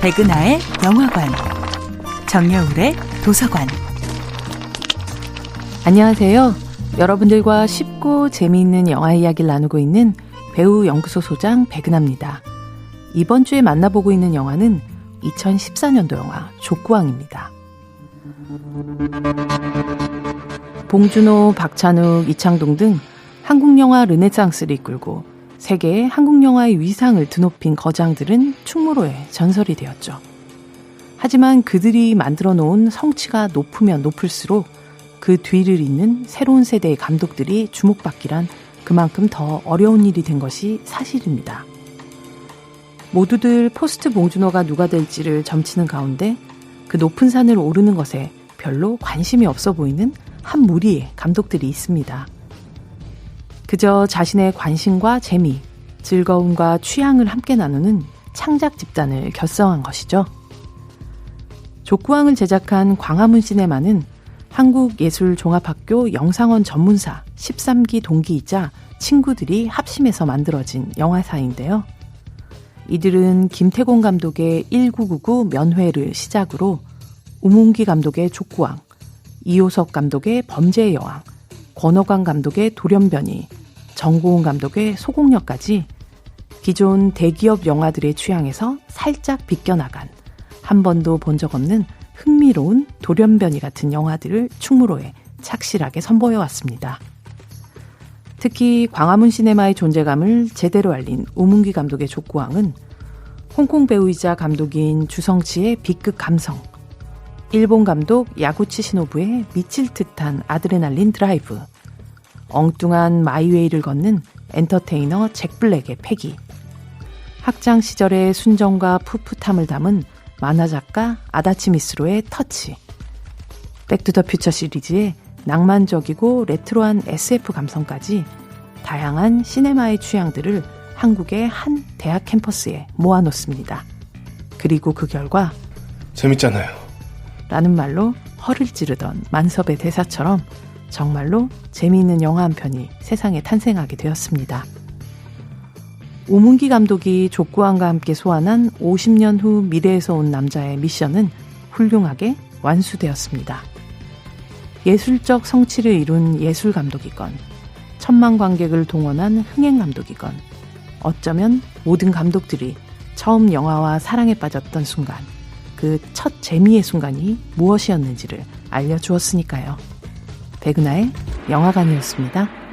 백은하의 영화관, 정여울의 도서관. 안녕하세요. 여러분들과 쉽고 재미있는 영화 이야기를 나누고 있는 배우 연구소 소장 백은하입니다. 이번 주에 만나보고 있는 영화는 2014년도 영화 족구왕입니다. 봉준호, 박찬욱, 이창동 등 한국 영화 르네상스를 이끌고 세계의 한국 영화의 위상을 드높인 거장들은 충무로에 전설이 되었죠. 하지만 그들이 만들어 놓은 성취가 높으면 높을수록 그 뒤를 잇는 새로운 세대의 감독들이 주목받기란 그만큼 더 어려운 일이 된 것이 사실입니다. 모두들 포스트 봉준호가 누가 될지를 점치는 가운데 그 높은 산을 오르는 것에 별로 관심이 없어 보이는 한 무리의 감독들이 있습니다. 그저 자신의 관심과 재미, 즐거움과 취향을 함께 나누는 창작 집단을 결성한 것이죠. 족구왕을 제작한 광화문 시네마는 한국예술종합학교 영상원 전문사 13기 동기이자 친구들이 합심해서 만들어진 영화사인데요. 이들은 김태곤 감독의 1999 면회를 시작으로 우문기 감독의 족구왕, 이호석 감독의 범죄의 여왕, 권호관 감독의 돌연변이, 정고은 감독의 소공력까지 기존 대기업 영화들의 취향에서 살짝 비껴나간 한 번도 본 적 없는 흥미로운 돌연변이 같은 영화들을 충무로에 착실하게 선보여 왔습니다. 특히 광화문 시네마의 존재감을 제대로 알린 우문기 감독의 족구왕은 홍콩 배우이자 감독인 주성치의 B급 감성, 일본 감독 야구치 시노부의 미칠 듯한 아드레날린 드라이브, 엉뚱한 마이웨이를 걷는 엔터테이너 잭 블랙의 패기, 학창 시절의 순정과 풋풋함을 담은 만화작가 아다치 미스로의 터치, 백투더퓨처 시리즈의 낭만적이고 레트로한 SF 감성까지 다양한 시네마의 취향들을 한국의 한 대학 캠퍼스에 모아놓습니다. 그리고 그 결과 재밌잖아요. 라는 말로 허를 찌르던 만섭의 대사처럼 정말로 재미있는 영화 한 편이 세상에 탄생하게 되었습니다. 오문기 감독이 족구왕과 함께 소환한 50년 후 미래에서 온 남자의 미션은 훌륭하게 완수되었습니다. 예술적 성취를 이룬 예술 감독이건, 천만 관객을 동원한 흥행 감독이건, 어쩌면 모든 감독들이 처음 영화와 사랑에 빠졌던 순간, 그 첫 재미의 순간이 무엇이었는지를 알려주었으니까요. 백은하의 영화관이었습니다.